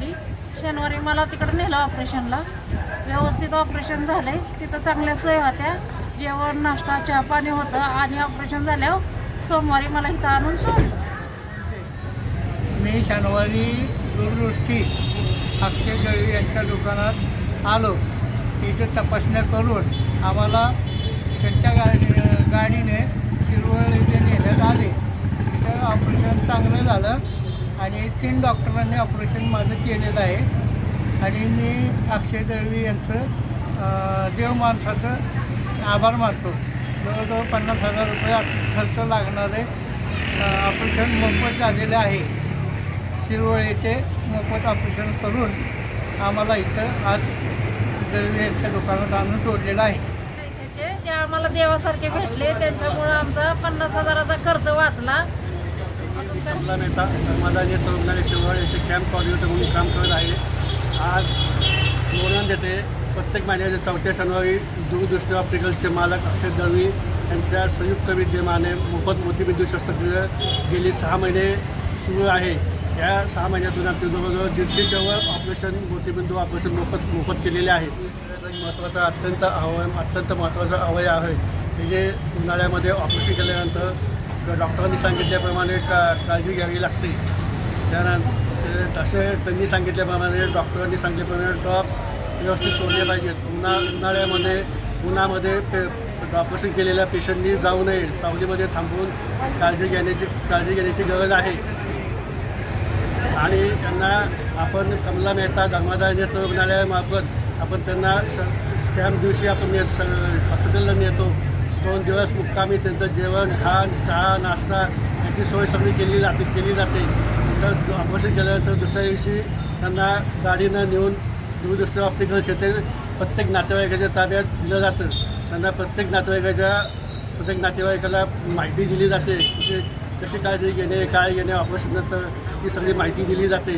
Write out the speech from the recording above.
तक्साय शनिवारी मला तिकडं नेलं ऑपरेशनला. व्यवस्थित ऑपरेशन झालंय. तिथं चांगल्या सोय होत्या. जेवण नाश्ता चहा पाणी होतं आणि ऑपरेशन झाल्यावर सोमवारी मला इथं आणून सोडलं. मी शनिवारी दूरदृष्टी अक्षय गळवी यांच्या दुकानात आलो. तिथे तपासण्या करून आम्हाला त्यांच्या गाडी गाडीने शिरवळ इथे नेण्यात आले. तिथं ऑपरेशन चांगलं झालं. तीन डॉक्टरांनी ऑपरेशन माझं केलेलं आहे. आणि मी अक्षय दळवी यांचं देव माणसाचं आभार मानतो. जवळजवळ पन्नास हजार रुपये खर्च लागणारे ऑपरेशन मोफत झालेले आहे. शिरवळ मोफत ऑपरेशन करून आम्हाला इथं आज दळवी यांच्या दुकानात आणून सोडलेलं आहे. ते आम्हाला देवासारखे भेटले त्यांच्यामुळं आमचा पन्नास हजाराचा खर्च वाचला. आपला नेता धर्मादाय तरुणाने शिवळ येथे कॅम्प कॉर्डिनेटर म्हणून काम करत आहे. आज नोंद येथे प्रत्येक महिन्याच्या चौथ्या शनिवारी दूरदृष्टी ऑप्टिकलचे मालक अक्षय दळवी यांच्या संयुक्त विद्यमाने मोफत मोतीबिंदू शस्त्रक्रिया गेली सहा महिने सुरू आहे. या सहा महिन्यातून आमचे जवळजवळ दीडशेच्या ऑपरेशन मोतीबिंदू ऑपरेशन मोफत मोफत केलेले आहे. महत्त्वाचा अत्यंत अवय अत्यंत महत्त्वाचा अवयव आहे. ते जे उन्हाळ्यामध्ये ऑपरेशन केल्यानंतर डॉक्टरांनी सांगितल्याप्रमाणे का काळजी घ्यावी लागते. त्यानंतर तसे त्यांनी सांगितल्याप्रमाणे डॉक्टरांनी सांगितल्याप्रमाणे ड्रॉप्स व्यवस्थित सोडले पाहिजेत. उन्हा उन्हाळ्यामध्ये उन्हामध्ये पे ऑपरेशन केलेल्या पेशंटनी जाऊ नये. सावलीमध्ये थांबून काळजी घेण्याची काळजी घेण्याची गरज आहे. आणि त्यांना आपण कमला मेहता धर्मादाय नेतो रुग्णालयामार्फत आपण त्यांना स कॅम्प दिवशी आपण ने स हॉस्पिटलला नेतो. दोन दिवस मुक्कामी त्यांचं जेवण खाण चहा नाश्ता याची सोय सगळी केली जाते केली जाते. तर ऑपरेशन केल्यानंतर दुसऱ्या दिवशी त्यांना गाडीनं नेऊन दूरदृष्टी ऑप्टिकल येथे प्रत्येक नातेवाईकाच्या ताब्यात दिलं जातं. त्यांना प्रत्येक नातेवाईकाच्या प्रत्येक नातेवाईकाला माहिती दिली जाते. म्हणजे कशी काळजी घेणे काय घेणे ऑपरेशननंतर ही सगळी माहिती दिली जाते.